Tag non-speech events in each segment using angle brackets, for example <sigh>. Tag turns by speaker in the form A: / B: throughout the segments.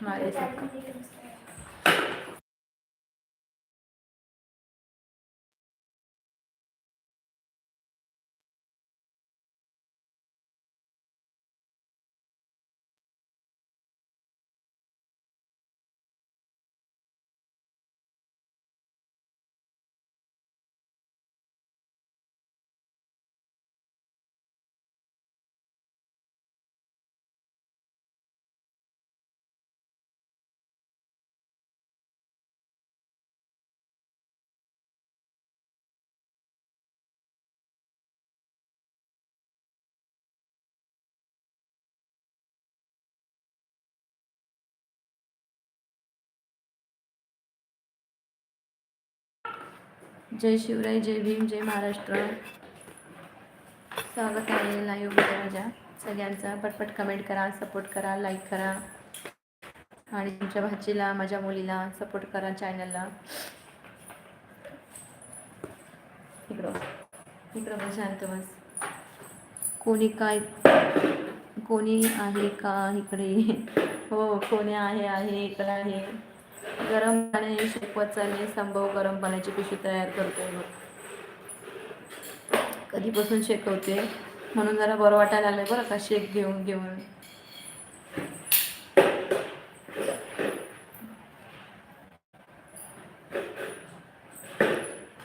A: Maalesef. जय शिवराय जय भीम जय महाराष्ट्र. स्वागत आहे लाईव्हमध्ये माझ्या सगळ्यांचा. पटपट कमेंट करा सपोर्ट करा लाईक करा. आणि तुमच्या भाचीला माझ्या मुलीला सपोर्ट करा चॅनलला इकडं इकडं बस शांत बस. कोणी काय कोणी आहे का इकडे? हो कोणी आहे आहे इकडं आहे. गरम पाणी शेकवत आणि संभव गरम पाण्याची पिशवी तयार करतोय बघ कधीपासून शेकवते? म्हणून जरा बरं वाटायला आलं बरं का शेक घेऊन घेऊन.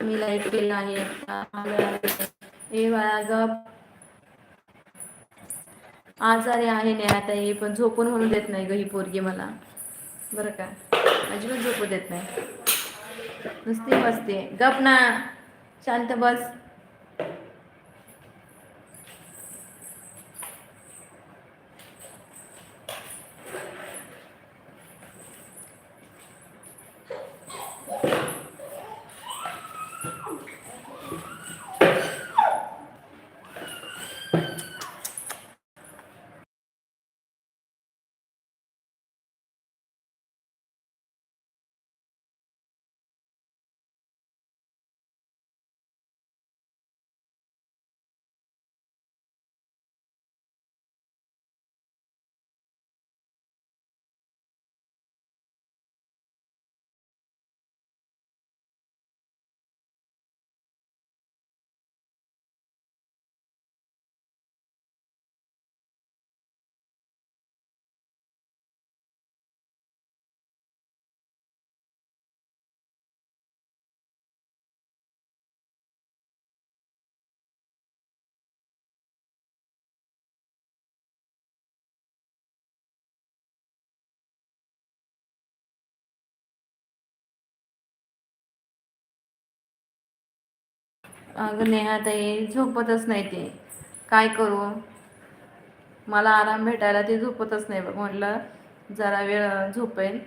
A: मी लाइट बिल आहे ए बाळा गप. आजारी आहे हे पण झोपून म्हणून देत नाही ग ही पोरगी मला. बरं का? अजिबात झोपू देत नाही. नुसती बसते गप ना. शांत बस. अगं नेहाताई झोपतच नाही ते. काय करू? मला आराम भेटायला ते झोपतच नाही बघ म्हटलं. जरा वेळ झोपेल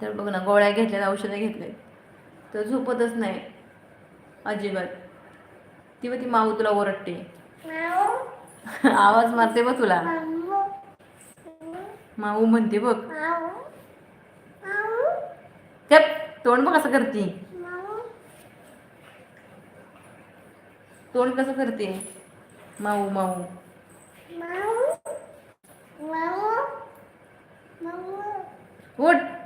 A: तर बघ ना गोळ्या घेतल्या औषधं घेतले तर झोपतच नाही. अजिबात. ती ती माऊ तुला ओरडते. <laughs> आवाज मारते बघ तुला. माऊ म्हणते बघ. तोंड बघ कसं करते. तोंड कसं करते? माऊ माऊ. उठ.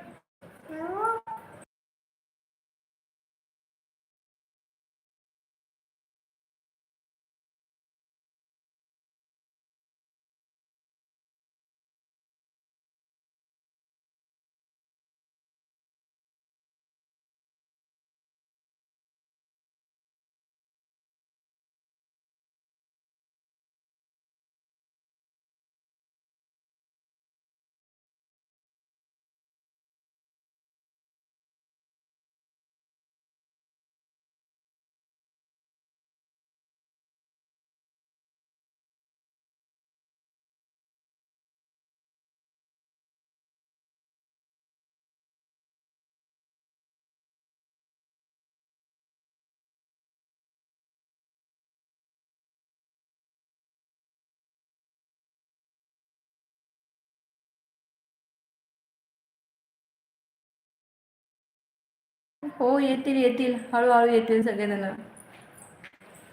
A: हो येतील येतील. हळूहळू येतील सगळेजण.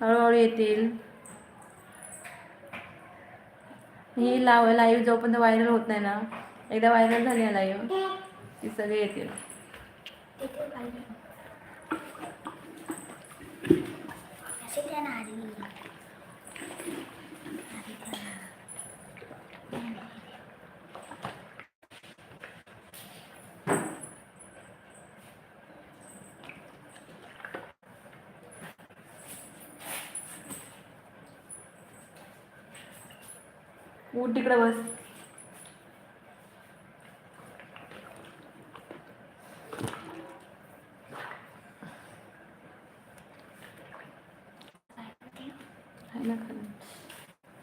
A: हळूहळू येतील. ही लाव लाईव्ह जोपर्यंत व्हायरल होत नाही ना एकदा व्हायरल झाली ना लाईव्ह ती सगळे येतील. उठ तिकडे बस.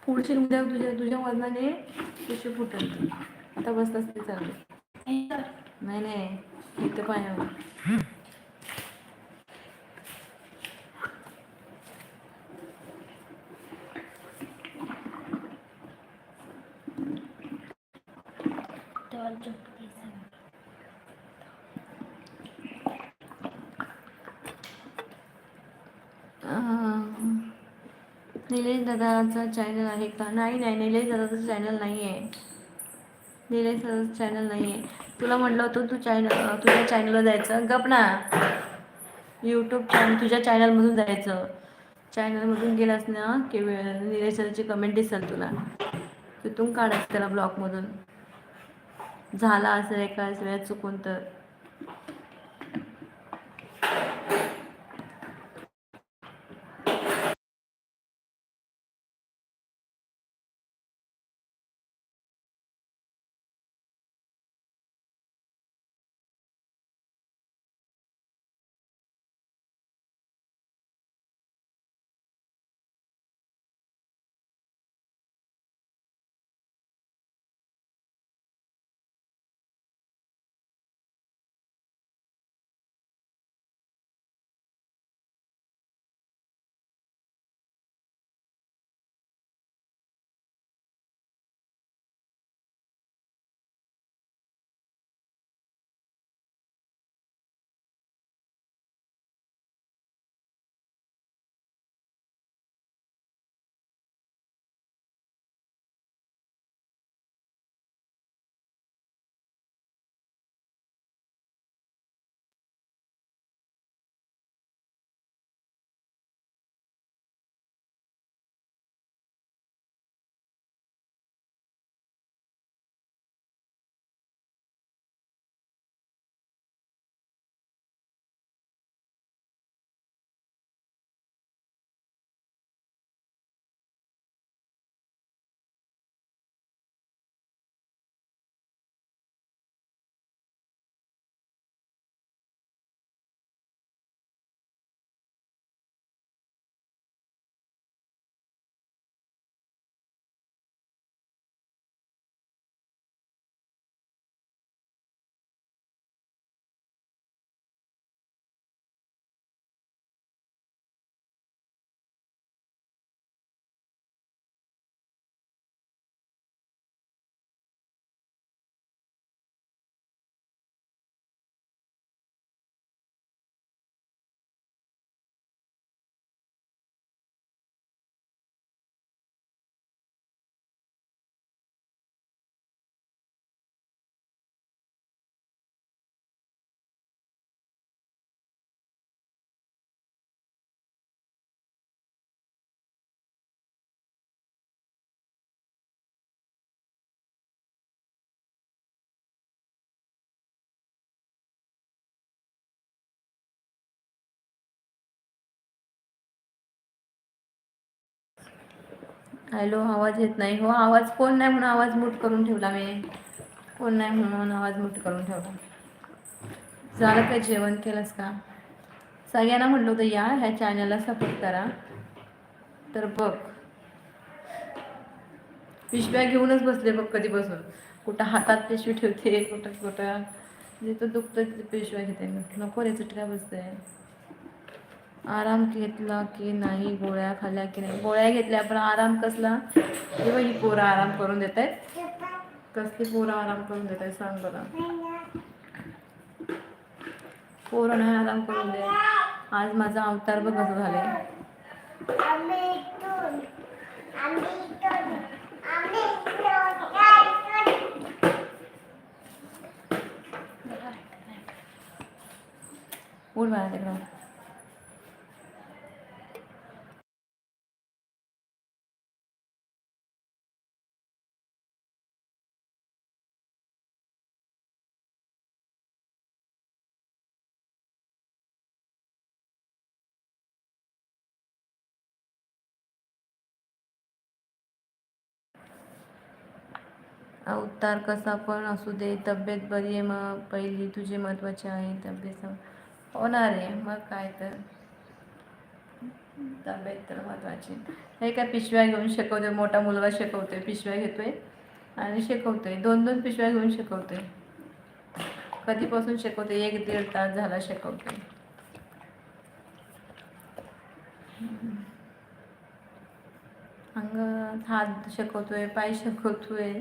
A: पुढची उद्या तुझ्या तुझ्या वजनाने पिशवी फुटेल. आता बसतास ते चालेल नाही नाही. इथं पायावर
B: तेव्हा झोपते सगळी.
A: अं, निलेश दादाचा चॅनल आहे का? नाही नाही निलेश दादाचं चॅनल नाही आहे निलेश दादाचं चॅनल नाही आहे तुला म्हटलं होतं तू चॅनल तुझ्या चॅनलवर जायचं. गप ना. यूट्यूब चॅनल तुझ्या चॅनलमधून जायचं. चॅनलमधून गेलास ना की निलेश दादाची कमेंट दिसेल तुला. तिथून काढायचं त्याला ब्लॉकमधून झाला असेल एकाच वेळेस चुकून तर. हॅलो आवाज येत नाही. हो आवाज कोण नाही म्हणून आवाज मूट करून ठेवला मी. कोण नाही म्हणून आवाज मूट करून ठेवला. झालं काय जेवण? केलंस का? सगळ्यांना म्हटलं होतं या ह्या चॅनलला सपोर्ट करा. तर बघ. पिशव्या घेऊनच बसले बघ कधीपासून. कुठं हातात पिशवी ठेवते कुठं कुठं. जिथं दुखतं तिथे पिशव्या घेते. नको रे चटका बसते आराम घेतला की नाही गोळ्या खाल्ल्या की नाही? गोळ्या घेतल्या पण आराम कसला? किंवा ही पोरं आराम करून देत आहेत कसली पोरं आराम करून देत आहेत सांग बघा पोरं नाही आराम करून दे आज माझा अवतार बघ कसं
B: झाले
A: बोल मला तिकडं. उतार कसा पण असू दे तब्येत बरी आहे मग. पहिली तुझी महत्त्वाची आहे तब्येत होणार आहे मग काय तर. तब्येत तर महत्त्वाची हे काय पिशव्या घेऊन शिकवते मोठा मुलगा शिकवतोय पिशव्या घेतोय आणि शिकवतोय. दोन दोन पिशव्या घेऊन शिकवतोय. कधीपासून शिकवते एक दीड तास झाला शिकवतोय. अंग हात शिकवतोय पाय शिकवतोय.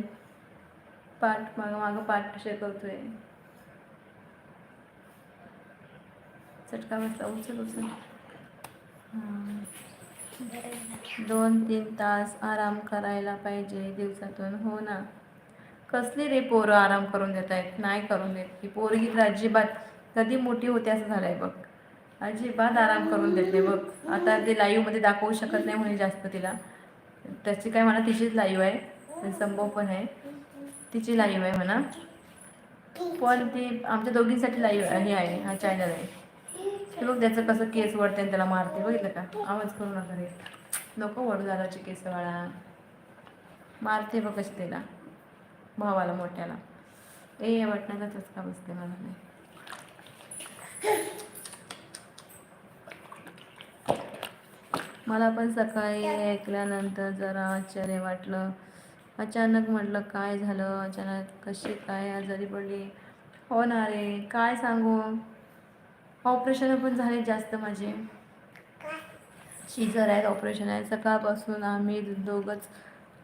A: पाठ मागं मागं पाठ शिकवतोय चटका बसला उचल उचल. दोन तीन तास आराम करायला पाहिजे दिवसातून हो ना. कसली रे पोरं आराम करून देत आहेत नाही करून देत. की पोरगी तर अजिबात कधी मोठी होते असं झालं आहे बघ. अजिबात आराम करून देते बघ. आता ते लाईव्हमध्ये दाखवू शकत नाही म्हणे जास्त तिला. त्याची काय मला तिचीच लाईव्ह आहे. संभव पण आहे. तिची लाईव्ह आहे म्हणा. पण ती आमच्या दोघींसाठी लाईव्ह हे आहे हा चॅनल आहे. ते बघ त्याचं कसं केस वळते आणि त्याला मारते बघितलं का? आवाज करू नका रे. नको वडू दादाची केस वाळा मारते बघ कशी त्याला. भावाला मोठ्याला. ए या का चचका बसते मला नाही. मला पण सकाळी ऐकल्यानंतर जरा आश्चर्य वाटलं. अचानक म्हटलं काय झालं? अचानक कशी काय आजारी पडली? हो ना रे काय सांगू? ऑपरेशन पण झाले जास्त माझे. शिजर आहेत ऑपरेशन आहे सकाळपासून आम्ही दोघंच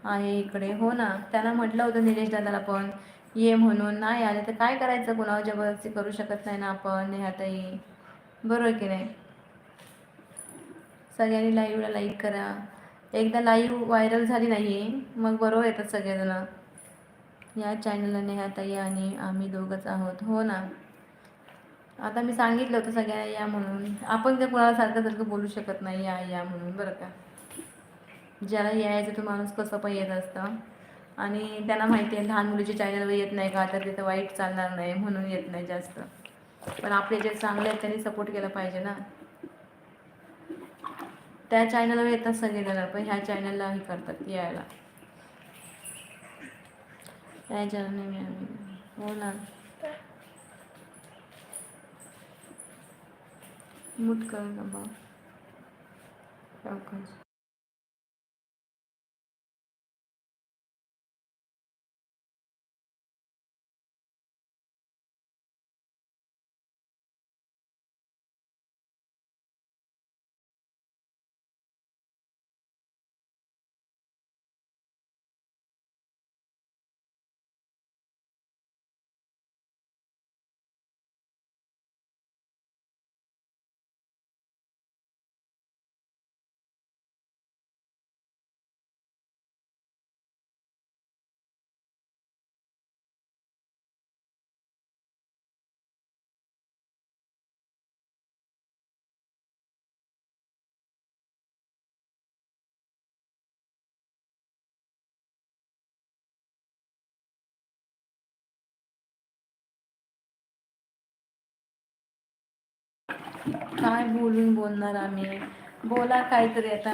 A: आहे इकडे. हो ना. त्यांना म्हटलं होतं निलेश दादाला पण ये म्हणून. नाही आले तर काय करायचं? कुणावर जबरदस्ती करू शकत नाही ना आपण नेहाताई. बरोबर की नाही? सगळ्यांनी लाईव्हला लाईक करा. एकदा लाईव्ह व्हायरल झाली नाही मग बरोबर येतात सगळेजण. या चॅनलला नेहाताई आणि आम्ही दोघंच आहोत. हो ना? आता मी सांगितलं होतं सगळ्यांना या म्हणून. आपण त्या कुणाला सारखं सारखं बोलू शकत नाही या या म्हणून बरं का? ज्याला यायचं तो माणूस कसं पण येत असतं. आणि त्यांना माहिती आहे लहान मुलीच्या चॅनलवर येत नाही का? तर तिथं वाईट चालणार नाही म्हणून येत नाही जास्त. पण आपले जे चांगले आहेत त्यांनी सपोर्ट केला पाहिजे ना. त्या चॅनलवर येतात सगळेजण पण ह्या चॅनलला हे करतात यायला. त्या चॅनलने हो ना. मूट कर बाबा काय बोलून बोलणार आम्ही? बोला काहीतरी आता.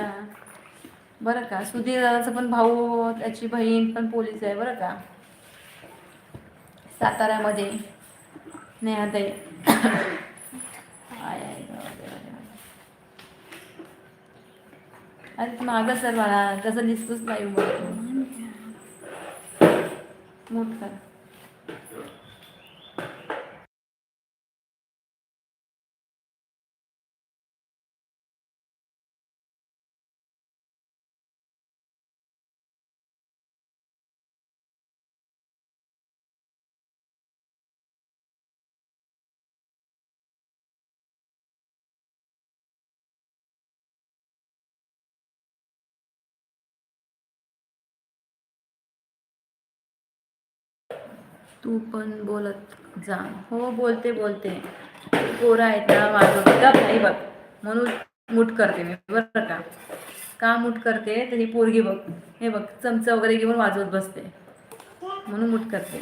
A: बरं का? सुधीर दादाचा पण भाऊ त्याची बहीण पण पोलीस आहे बरं का? साताऱ्यामध्ये. नेहाताई. आय अरे मागं सर मला तसं दिसतोच नाही मोठ. कर तू पण बोलत जा. हो बोलते बोलते. पोरं आहेत ना माझं. का नाही बघ म्हणून मूठ करते मी बरं का? का मूठ करते? तर ही पोरगी बघ. हे बघ चमचा वगैरे घेऊन वाजवत बसते. म्हणून मूठ करते.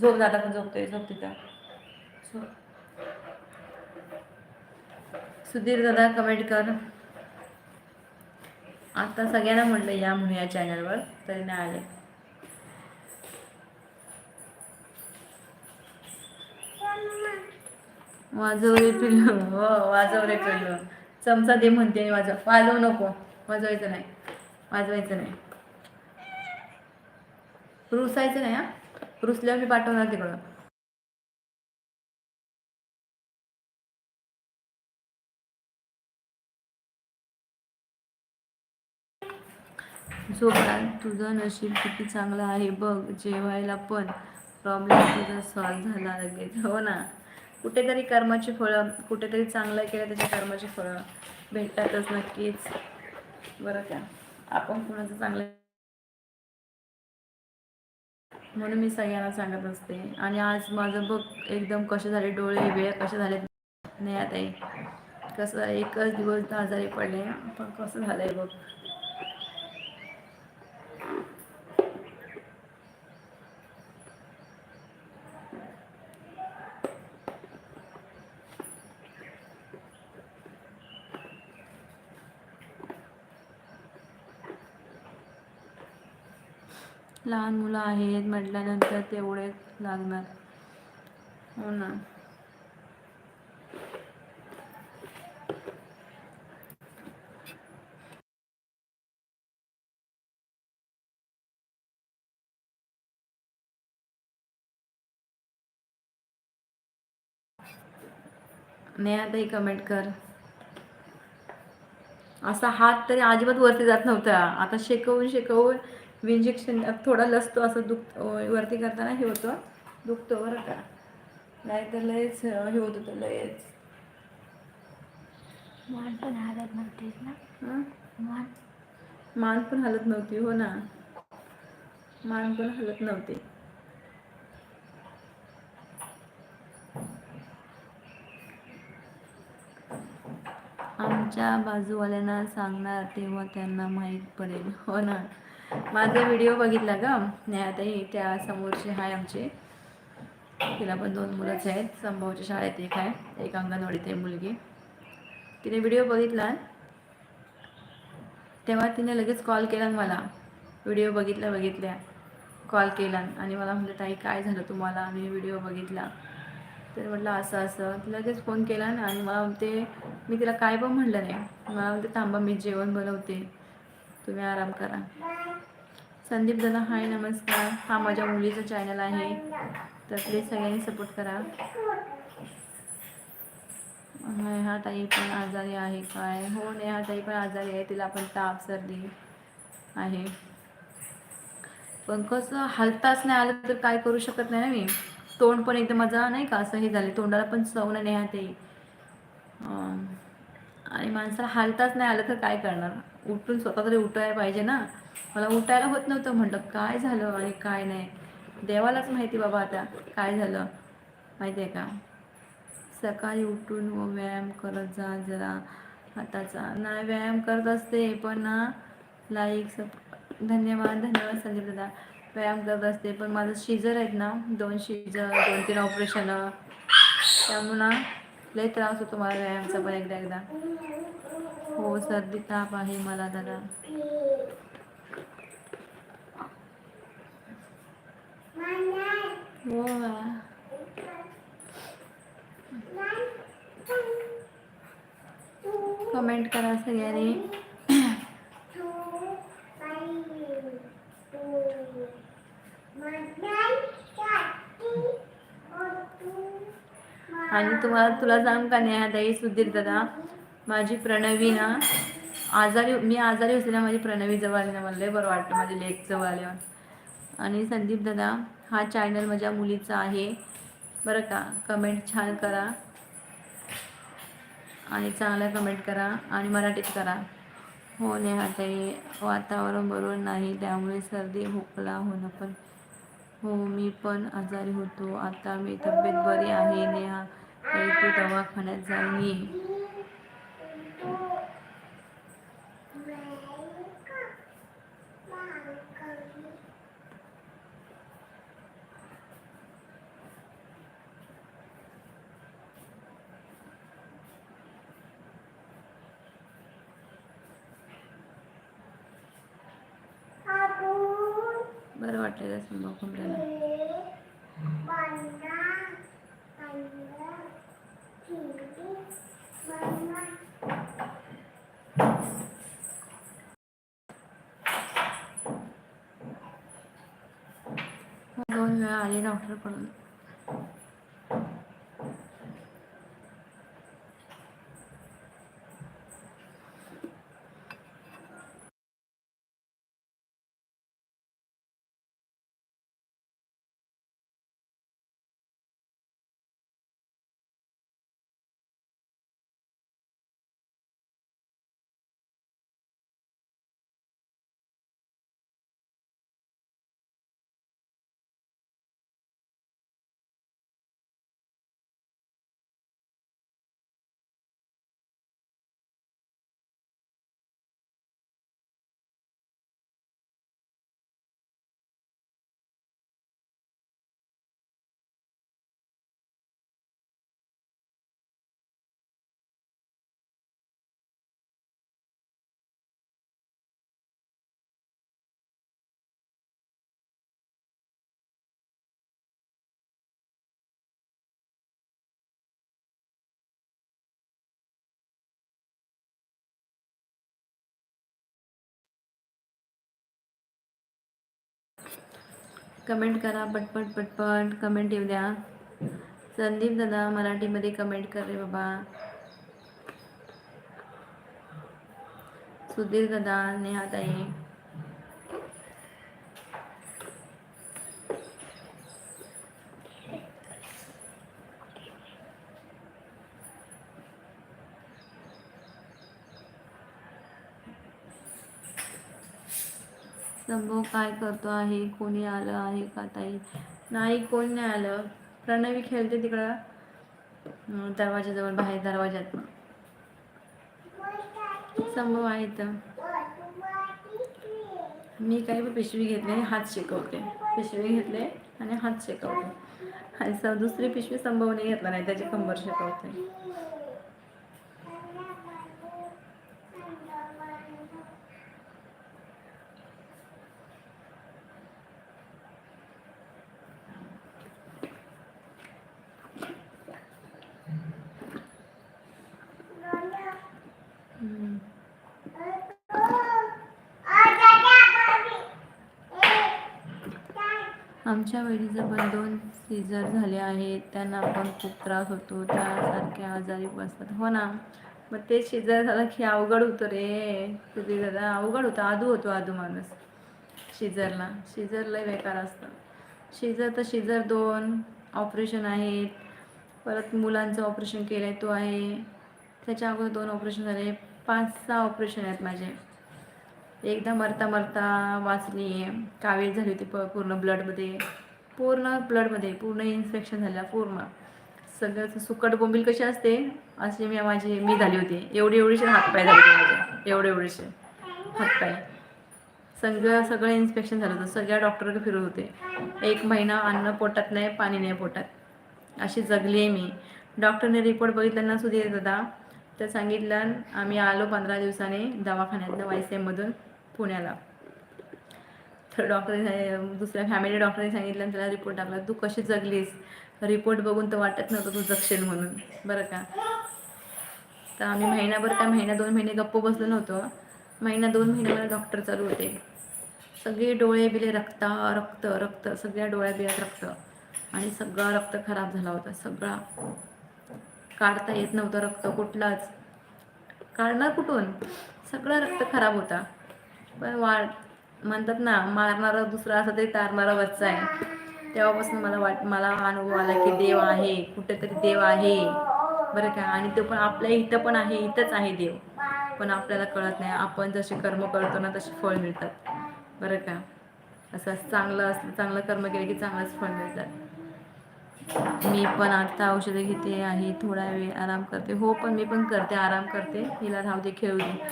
A: झोप दादा पण झोपतोय झोप तिथं. सुधीर दादा कमेंट कर. आता सगळ्यांना म्हटलं या म्हणून या चॅनलवर तरी नाही आले. वाजव रे पिल्लू. हो वाजव रे पिल्लू. चमचा दे म्हणते आणि वाजव. वाजवू नको. वाजवायचं नाही. वाजवायचं नाही. रुसायचं नाही हा? रुसल्यावर मी पाठवणार तिकडं झोपा तुझं नशीब किती चांगलं आहे बघ. जेवायला पण प्रॉब्लेम तुझा सॉल्व झाला लगेच. हो ना? कुठेतरी कर्माची फळं कुठेतरी चांगलं केलं त्याच्या कर्माची फळं भेटतातच नक्कीच. बरं का? आपण कुणाचं चांगलं म्हणून मी सगळ्यांना सांगत असते. आणि आज माझं बघ एकदम कसे झाले डोळे वेळ कसे झाले नाही आता कसं एकच दिवस आजारी पडले. पण कसं झालंय बघ? लहान मुलं आहेत म्हटल्यानंतर तेवढे लागणार. हो ना. नेहाताई कमेंट कर. असा हात तरी अजिबात वरती जात नव्हता. आता शेकवून शेकवून इंजेक्शन थोडा लसतो असं दुख वरती करताना हे होतं. दुखतं बरं का. नाही तर लयच हे होत होतं लयच.
B: मान पण हालत नव्हतीस ना? मान.
A: मान पण हलत नव्हती हो ना. मान पण हलत नव्हती. आमच्या बाजूवाल्यांना सांगणार तेव्हा त्यांना माहीत पडेल हो ना. माझा व्हिडिओ बघितला का नेहाताई त्या समोरचे आहे आमचे. तिला पण दोन मुलंच आहेत. संभावच्या शाळेत एक आहे. एक अंगणवाडीत आहे मुलगी. तिने व्हिडिओ बघितला. तेव्हा तिने लगेच कॉल केला मला. व्हिडिओ बघितला बघितल्या. कॉल केला आणि मला म्हटलं ताई काय झालं तुम्हाला? मी व्हिडिओ बघितला. तर म्हटलं असं असं. लगेच फोन केला ना. आणि मला ते मी तिला काय पण म्हटलं नाही. मला म्हणते थांबा मी जेवण बनवते. तुम्ही आराम करा. संदीप दादा हाय नमस्कार. हा माझ्या मुलीचा चॅनल आहे. तर प्लीज सगळ्यांनी सपोर्ट करा. नेहा ताई पण आजारी आहे काय? हो नेहा ताई पण आजारी आहे. तिला पण ताप सर्दी आहे. पण कसं हलताच नाही आलं तर काय करू शकत नाही ना मी? तोंड पण एकदम माझा नाही का असं हे झाले तोंडाला पण चव नाही नेहा ताई आणि माणसाला हालताच नाही आलं तर काय करणार? उठून स्वतः तरी उठायला पाहिजे ना. मला उठायला होत नव्हतं म्हटलं काय झालं आणि काय नाही. देवालाच माहिती बाबा आता काय झालं. माहिती आहे का? सकाळी उठून व व्यायाम करत जा जरा. हाताचा नाही व्यायाम करत असते पण ना लाईक सप धन्यवाद धन्यवाद संदीप दादा. व्यायाम करत असते पण माझं शिजर आहेत ना दोन शिजर दोन तीन ऑपरेशन त्यामुळं ना लय त्रास होतो मला व्यायामचा पण एकदा एकदा. हो सर्दी ताप आहे मला दादा. हो. कमेंट करा सगळ्यांनी. आणि तुम्हाला तुला सांग का नेहाताई सुधीर दादा माझी प्रणवी ना आजारी मी आजारी होते ना माझी प्रणवी जवळ आली ना मला बरं वाटतं माझी लेक जवळ आल्यावर. आणि संदीप दादा हा चॅनल माझ्या मुलीचा आहे. बरं का? कमेंट छान करा. आणि चांगला कमेंट करा आणि मराठीत करा. हो नेहाताई वातावरण बरोबर नाही त्यामुळे सर्दी खोकला होणं पण. हो मी पण आजारी होतो. आता मी तब्येत बरी आहे नेहा. तू दवाखान्यात जाऊन ये. बरं वाटलं का संभव कमरेला दोन वेळा कमेंट करा पटपट पटपट कमेंट येऊ द्या. संदीप दादा मराठीमध्ये कमेंट कर रे बाबा. सुधीर दादा नेहाताई. संभव काय करतो आहे? कोणी आलं आहे का ताई? नाही कोणी नाही आलं. प्रणवी खेळते तिकडं. दरवाजाजवळ बाहेर दरवाजात संभव आहे तर. मी काही पण पिशवी घेतली आणि हात शिकवते. पिशवी घेतले आणि हात शिकवते. आणि स- दुसरी पिशवी संभवने घेतला नाही त्याची कंबर शिकवते. आमच्या वहिनीचं पण दोन सीझर झाले आहेत त्यांना पण खूप त्रास होतो. त्यासारखे आजारी बसतात. हो ना. मग ते शिजर झालं की अवघड होतं रे. तुझे दादा अवघड होतं. आदू होतो आदू माणूस. शिजरला शिजर लय बेकार असतं. शिजर तर शिजर दोन ऑपरेशन आहेत. परत मुलांचं ऑपरेशन केलं आहे तो आहे. त्याच्या अगोदर दोन ऑपरेशन झाले. पाच सहा ऑपरेशन आहेत माझे. एकदा मरता मरता वाचली कावीळ झाली होती प पूर्ण ब्लडमध्ये. पूर्ण ब्लडमध्ये पूर्ण इन्फेक्शन झालं पूर्ण. सगळं सुकट बोंबील कशी असते असे मी माझी मी झाली होती. एवढी एवढीशे हातपाय झाले होते माझे. एवढे एवढेचे हातपाय. सगळं सगळं इन्स्पेक्शन झालं होतं. सगळ्या डॉक्टरकडे फिरत होते. एक महिना अन्न पोटात नाही पाणी नाही पोटात. अशी जगली आहे मी. डॉक्टरने रिपोर्ट बघितल्यानं सुधीर दादा तर सांगितलं आम्ही आलो पंधरा दिवसांनी दवाखान्यातनं वाय सी एममधून पुण्याला. तर डॉक्टरने दुसऱ्या फॅमिली डॉक्टरने सांगितलं आणि त्याला रिपोर्ट टाकला तू कशी जगलीस? रिपोर्ट बघून तर वाटत नव्हतं तू जगशील म्हणून. बरं का? तर आम्ही महिनाभर त्या महिना दोन महिने गप्प बसलो नव्हतो. महिना दोन महिने मला डॉक्टर चालू होते. सगळे डोळे बिले रक्त रक्त रक्त सगळ्या डोळ्या बिळ्यात रक्त. आणि सगळा रक्त खराब झाला होता सगळा. काढता येत नव्हतं रक्त कुठलाच. काढणार कुठून? सगळं रक्त खराब होता. पण वाट म्हणतात ना मारणारा दुसरा असं तरी तारणारा वरचा आहे. तेव्हापासून मला वाट मला अनुभव आला की देव आहे कुठेतरी देव आहे. बरं का? आणि तो पण आपल्या इथं पण आहे इथंच आहे देव. पण आपल्याला कळत नाही आपण जसे कर्म करतो ना तसे फळ मिळतात. बरं का? असं चांगलं असलं चांगलं कर्म केलं की चांगलंच फळ मिळतात. मी पण आता औषधे घेते आहे थोडा वेळ आराम करते. हो पण मी पण करते आराम करते. हिला राहू दे खेळू दे.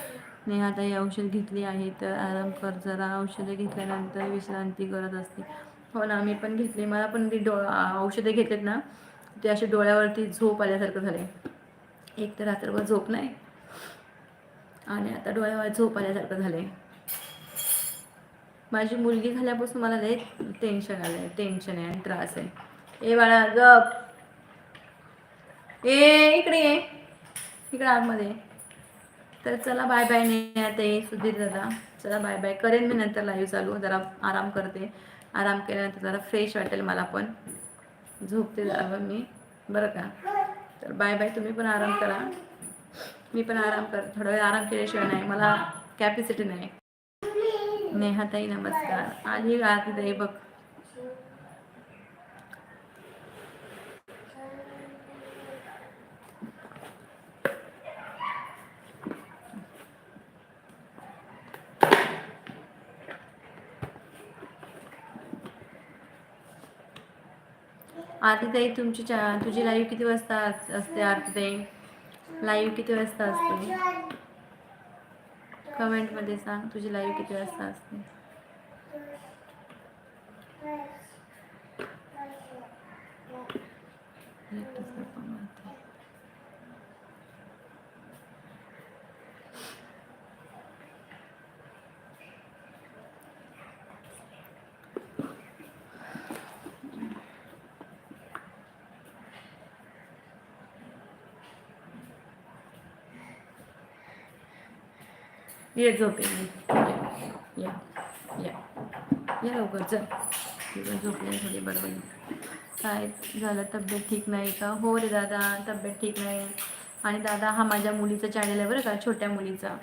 A: नेहाताई औषध घेतली आहे तर आराम कर जरा औषधं घेतल्यानंतर विश्रांती करत असते. हो ना मी पण घेतली. मला पण ती डो औषधे घेतलेत ना ते असे डोळ्यावरती झोप आल्यासारखं झाले एक तर रात्रभर झोप नाही आणि आता डोळ्यावर झोप आल्यासारखं झाले माझी मुलगी झाल्यापासून मला लय टेन्शन आलं आहे टेन्शन आहे आणि त्रास आहे. ए बाळा गप. ए इकडे ये. इकडे आतमध्ये तर चला बाय बाय नाही आता सुधीर दादा. चला बाय बाय करेन मी नंतर लाईव्ह चालू जरा आराम करते. आराम केल्यानंतर जरा फ्रेश वाटेल मला पण. झोपते जरा मी. बरं का? तर बाय बाय तुम्ही पण आराम करा. मी पण आराम कर थोडा वेळ आराम केल्याशिवाय नाही. मला कॅपॅसिटी नाही. नेहाताई नमस्कार. आली आरतीताई बघ. आरतीताई तुमची चा तुझी लाईव्ह किती वाजता अस- असते आरतीताई लाईव्ह किती वाजता असते? कमेंटमध्ये सांग तुझी लाईव्ह किती वाजता असते एकटंच गप्पा मारते. ये झोपे या या या लवकर चल. तुझं झोपले थोडी बरोबर काय झालं तब्येत ठीक नाही का? हो रे दादा तब्येत ठीक नाही. आणि दादा हा माझ्या मुलीचा चॅनल आहे बरं का छोट्या मुलीचा.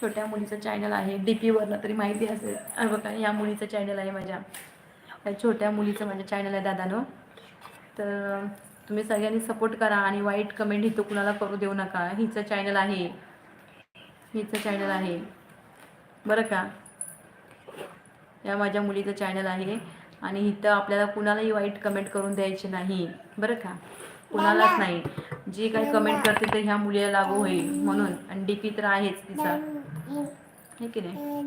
A: छोट्या मुलीचं चॅनल आहे. डी पीवरनं तरी माहिती असेल. अरे बघा या मुलीचं चॅनल आहे माझ्या. छोट्या मुलीचं माझ्या चॅनल आहे दादानो. तर तुम्ही सगळ्यांनी सपोर्ट करा आणि वाईट कमेंट इथं कुणाला करू देऊ नका. हिचं चॅनल आहे. हिचं चॅनल आहे. बरं का? या माझ्या मुलीचं चॅनल आहे आणि इथं आपल्याला कुणालाही वाईट कमेंट करून द्यायचे नाही. बरं का? कुणालाच नाही. जी काही कमेंट करते ते ह्या मुलीला लागू होईल म्हणून. आणि डी पी तर आहेच तिचा. हे की नाही?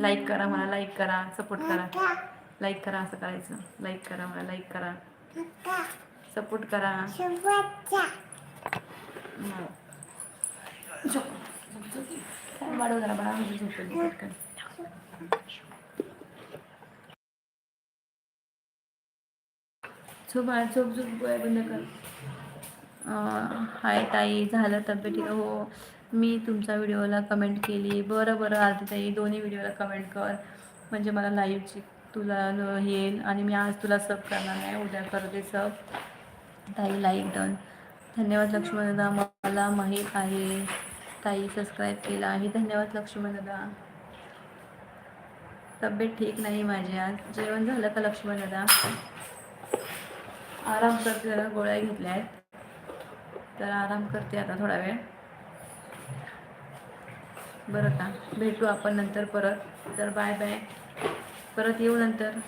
A: लाईक करा मला लाईक करा सपोर्ट करा. लाईक करा असं करायचं. लाईक करा मला लाईक करा. सपोर्ट करा. झोप. झोप. वाढव जरा बाळा झोपेल पटकन. झोप बंद कर हाय ताई झालं तब्येतीला हो मी तुमच्या व्हिडिओला कमेंट केली बरं बरं आरती ताई दोन्ही व्हिडिओला कमेंट कर म्हणजे मला लाईव्हची तुला येईल आणि मी आज तुला सब करणार नाही उद्या करते सब ताई लाईक डन धन्यवाद लक्ष्मण दादा मला माहीत आहे. ताई सबस्क्राईब केला आहे. धन्यवाद लक्ष्मणदा. तब्येत ठीक नाही माझी आज जेवण झालं का लक्ष्मण दादा आराम करते जरा गोळ्या घेतल्या आहेत तर आराम करते आता थोडा वेळ. बरं का. भेटू आपण नंतर परत. तर बाय बाय परत येऊ नंतर.